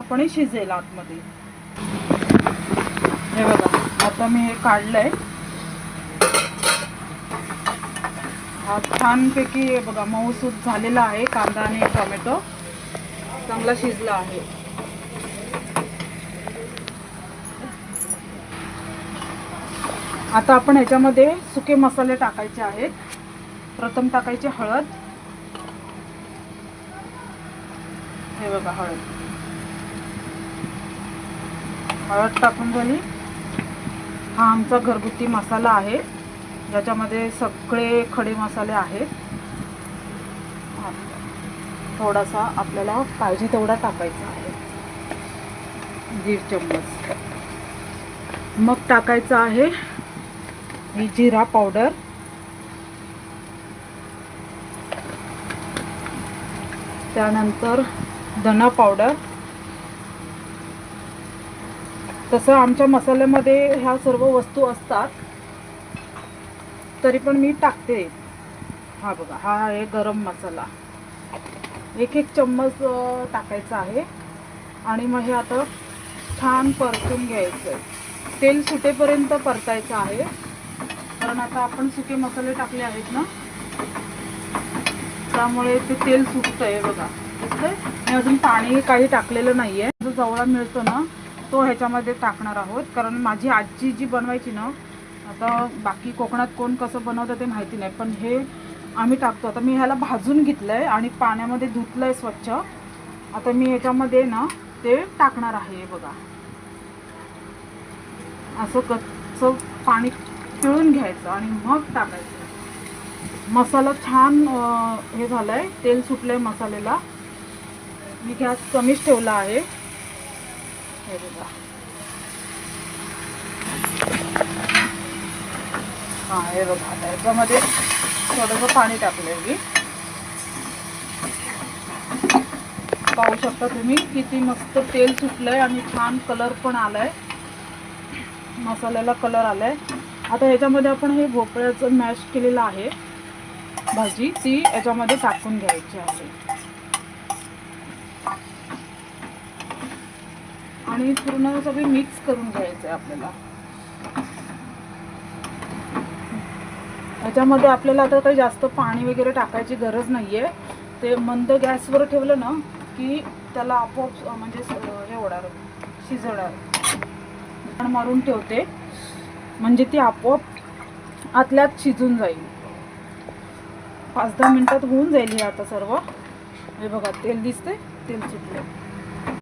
आपण शिजेल आतमध्ये. हे बघा आता मी हे काढलंय. हा छानपैकी बघा मऊसूत झालेला आहे कांदा आणि टोमॅटो. चांगला शिजला आहे. आता आपण ह्याच्यामध्ये सुके मसाले टाकायचे आहेत. प्रथम टाकायचे हळद. हे बघा हळद. हळद टाकून झाली हा आमचा घरगुती मसाला आहे. ज्याच्यामध्ये सगळे खडे मसाले आहेत. थोडासा आपल्याला पाहिजे तेवढा टाकायचा आहे. दीड चम्मच. मग टाकायचं आहे ही जिरा पावडर. त्यानंतर धना पावडर. तसं आमच्या मसाल्यामध्ये ह्या सर्व वस्तू असतात. तरी पण मी टाकते. हा बघा हा आहे गरम मसाला. एक एक चम्मच टाकायचा आहे. आणि मग हे आता छान परतून घ्यायचं आहे तेल सुटेपर्यंत परतायचं आहे. कारण आता आपण सुके मसाले टाकले आहेत ना? त्यामुळे ते तेल सुटतं आहे बघा. दिसतंय? मी अजून पाणी काही टाकलेलं नाही आहे जो जवळा मिळतो ना? तो ह्याच्यामध्ये टाकणार आहोत. कारण माझी आजी जी बनवायची ना आता बाकी कोकणात कोण कसं बनवतं ते माहिती नाही. पण हे आम्ही टाकतो. आता मी ह्याला भाजून घेतलं आहे आणि पाण्यामध्ये धुतलं आहे स्वच्छ. आता मी ह्याच्यामध्ये ना ते टाकणार आहे हे बघा. असं कच्चं पाणी पिळून घ्यायचं आणि मग टाकायचं. मसाला छान हे हे आहे तेल सुटलं आहे मसाल्याला. मी गॅस कमीच ठेवला आहे. हे बघा हा हे बघा आता याच्यामध्ये थोडंसं पाणी टाकलंय मी पाहू शकता तुम्ही किती मस्त तेल सुटलंय आणि छान कलर पण आलाय. मसाल्याला कलर आलाय. आता ह्याच्यामध्ये आपण हे भोपळ्याचं मॅश केलेलं आहे. भाजी ती याच्यामध्ये टाकून घ्यायची आहे. आणि पूर्ण सगळी मिक्स करून घ्यायचं आहे आपल्याला. त्याच्यामध्ये आपल्याला आता काही जास्त पाणी वगैरे टाकायची गरज नाही आहे ते मंद गॅसवर ठेवलं ना की त्याला आपोआप म्हणजे हे होणार शिजवणार पण मारून ठेवते. म्हणजे ती आपोआप आतल्यात शिजून जाईल. पाच दहा मिनिटात होऊन जाईल हे आता सर्व. हे बघा तेल दिसते तेल सुटलं